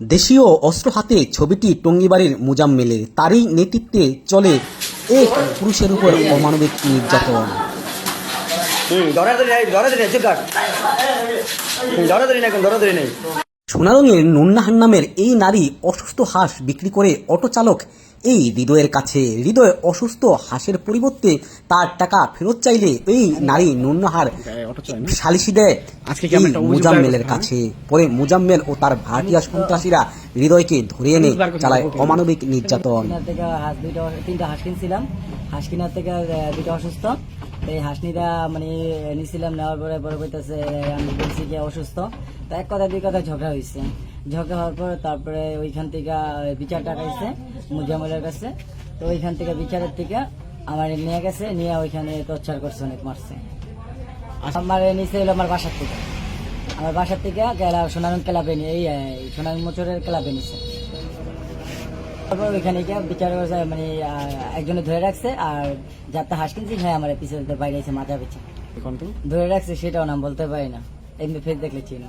দেশীয় অস্ত্র হাতে ছবিটি টঙ্গিবাড়ির মুজাম্মেলের। তারই নেতৃত্বে চলে এক পুরুষের উপর অমানবিক নির্যাতন। সোনারঙের নুন্নাহান নামের এই নারী অসুস্থ হাঁস বিক্রি করে অটো চালক এই হৃদয়ের কাছে হৃদয় অসুস্থ হাসের পরিবর্তে তার টাকা ফেরত চাইলে এই নারী নুন্নাহার সালিশি দেয় মুজাম্মেলের কাছে। পরে মুজাম্মেল ও তার ভাটিয়া সন্ত্রাসীরা হৃদয়কে ধরে এনে চালায় অমানবিক নির্যাতন। তিনটা হাঁস কিনছিলাম। হাঁস কিনার থেকে দুটো অসুস্থ। এই হাঁস নিটা মানে নিছিলাম নেওয়ার পরে পরে কইতাছে, আমি বলছি যে অসুস্থ। তা এক কথা দুই কথা ঝগড়া হয়েছে ঝগড়া হওয়ার পর তারপরে ওইখান থেকে বিচার টাকাইছে মুজামলের কাছে। তো ওইখান থেকে বিচারের থেকে আমার নিয়ে গেছে, নিয়ে ওইখানে টর্চার করছে, অনেক মারছে। আমার নিচে এলো আমার বাসার থেকে। আমার বাসার থেকে সোনারং ক্লাবে নিয়ে, এই সোনারং মোচরের ক্লাবে নিছে। তারপর ওইখানে গিয়ে বিচার মানে একজনে ধরে রাখছে আর যাতে হাঁস কিনছি হ্যাঁ আমার পিছনে বাইরে এসে মাথা পিছে ধরে রাখছে সেটাও নাম বলতে পারি না। এমনি ফের দেখলে চিনি